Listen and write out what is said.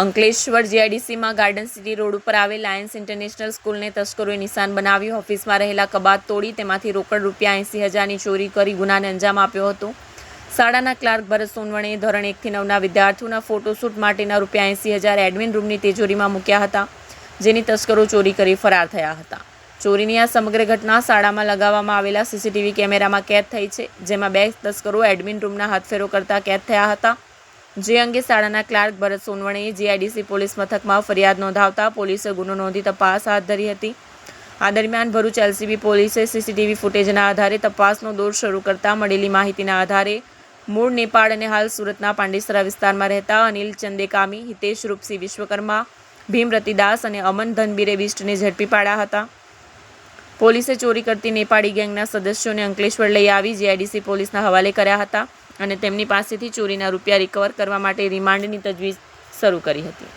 અંકલેશ્વર જીઆઈડીસીમાં garden city road ઉપર આવેલ લાયન્સ ઇન્ટરનેશનલ સ્કૂલને તસ્કરોએ નિશાન બનાવ્યું. ઓફિસમાં રહેલા કબાટ તોડી તેમાંથી રોકડ રૂપિયા એંસી હજારની ચોરી કરી ગુનાને અંજામ આપ્યો હતો. શાળાના ક્લાર્ક ભરત સોનવણે ધોરણ એકથી નવના વિદ્યાર્થીઓના ફોટોશૂટ માટેના રૂપિયા એંસી હજાર એડમિન રૂમની તિજોરીમાં મૂક્યા હતા, જેની તસ્કરો ચોરી કરી ફરાર થયા હતા. ચોરીની આ સમગ્ર ઘટના શાળામાં લગાવવામાં આવેલા સીસીટીવી કેમેરામાં કેદ થઈ છે, જેમાં બે તસ્કરો એડમિન રૂમના હાથફેરો કરતા કેદ થયા હતા. જે અંગે શાળાના clerk Bharat Sonawane GIDC police મથકમાં ફરિયાદ નોંધાવતા પોલીસે ગુનો નોંધી તપાસ હાથ ધરી હતી. આ દરમિયાન ભરૂચ એલસીબી પોલીસે સીસીટીવી ફૂટેજના આધારે તપાસનો દોર શરૂ કરતા મળેલી માહિતીના આધારે મૂળ નેપાળ અને હાલ સુરતના પાંડેસરા વિસ્તારમાં રહેતા અનિલ ચંદેકામી, હિતેશ રૂપસી વિશ્વકર્મા ભીમરતી દાસ અને અમન ધનબીરે બિસ્ટને ઝડપી પાડ્યા હતા. પોલીસે ચોરી કરતી નેપાળી ગેંગના સદસ્યોને અંકલેશ્વર લઈ આવી, જીઆઈડીસી પોલીસના હવાલે કર્યા હતા. અને તેમની પાસેથી ચોરીના રૂપિયા રિકવર કરવા માટે રિમાન્ડની તજવીજ શરૂ કરી હતી.